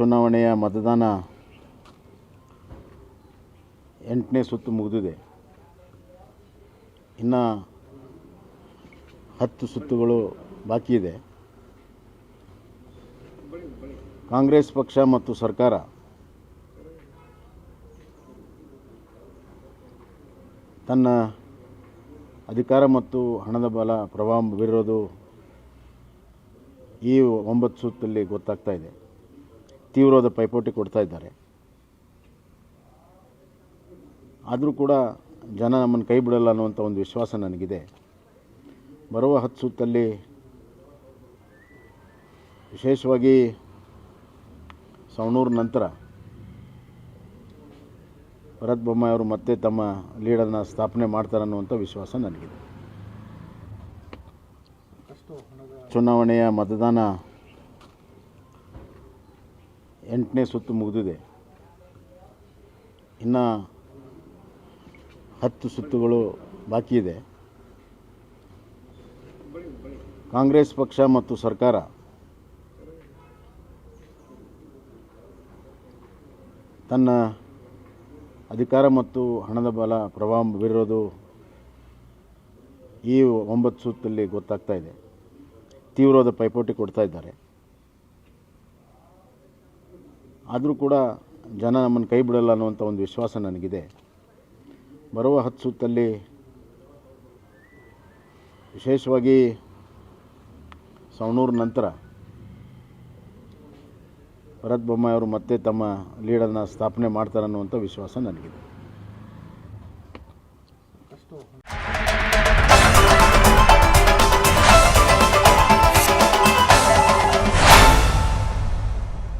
ಚುನಾವಣೆಯ ಮತದಾನ ಎಂಟನೇ ಸುತ್ತು ಮುಗಿದಿದೆ. ಇನ್ನು ಹತ್ತು ಸುತ್ತುಗಳು ಬಾಕಿ ಇದೆ. ಕಾಂಗ್ರೆಸ್ ಪಕ್ಷ ಮತ್ತು ಸರ್ಕಾರ ತನ್ನ ಅಧಿಕಾರ ಮತ್ತು ಹಣದ ಬಲ ಪ್ರಭಾವ ಬೀರೋದು ಈ ಒಂಬತ್ತು ಸುತ್ತಲ್ಲಿ ಗೊತ್ತಾಗ್ತಾ ಇದೆ. ತೀವ್ರವಾದ ಪೈಪೋಟಿ ಕೊಡ್ತಾ ಇದ್ದಾರೆ. ಆದರೂ ಕೂಡ ಜನ ನಮ್ಮನ್ನು ಕೈ ಬಿಡಲ್ಲ ಅನ್ನುವಂಥ ಒಂದು ವಿಶ್ವಾಸ ನನಗಿದೆ. ಬರುವ ಹತ್ತು ಸುತ್ತಲ್ಲಿ ವಿಶೇಷವಾಗಿ ಸವಣೂರು ನಂತರ ಭರತ್ ಬೊಮ್ಮಾಯಿ ಅವರು ಮತ್ತೆ ತಮ್ಮ ಲೀಡರ್ನ ಸ್ಥಾಪನೆ ಮಾಡ್ತಾರೆ ಅನ್ನುವಂಥ ವಿಶ್ವಾಸ ನನಗಿದೆ. ಚುನಾವಣೆಯ ಮತದಾನ ಎಂಟನೇ ಸುತ್ತು ಮುಗಿದಿದೆ. ಇನ್ನು ಹತ್ತು ಸುತ್ತುಗಳು ಬಾಕಿ ಇದೆ. ಕಾಂಗ್ರೆಸ್ ಪಕ್ಷ ಮತ್ತು ಸರ್ಕಾರ ತನ್ನ ಅಧಿಕಾರ ಮತ್ತು ಹಣದ ಬಲ ಪ್ರಭಾವ ಬೀರೋದು ಈ ಒಂಬತ್ತು ಸುತ್ತಲ್ಲಿ ಗೊತ್ತಾಗ್ತಾ ಇದೆ. ತೀವ್ರವಾದ ಪೈಪೋಟಿ ಕೊಡ್ತಾ ಇದ್ದಾರೆ. ಆದರೂ ಕೂಡ ಜನ ನಮ್ಮನ್ನು ಕೈ ಬಿಡಲ್ಲ ಅನ್ನುವಂಥ ಒಂದು ವಿಶ್ವಾಸ ನನಗಿದೆ. ಬರುವ ಹತ್ತು ಸುತ್ತಲ್ಲಿ ವಿಶೇಷವಾಗಿ ಸವಣೂರು ನಂತರ ಭರತ್ ಬೊಮ್ಮಾಯಿ ಅವರು ಮತ್ತೆ ತಮ್ಮ ಲೀಡನ್ನು ಸ್ಥಾಪನೆ ಮಾಡ್ತಾರೆ ಅನ್ನುವಂಥ ವಿಶ್ವಾಸ ನನಗಿದೆ.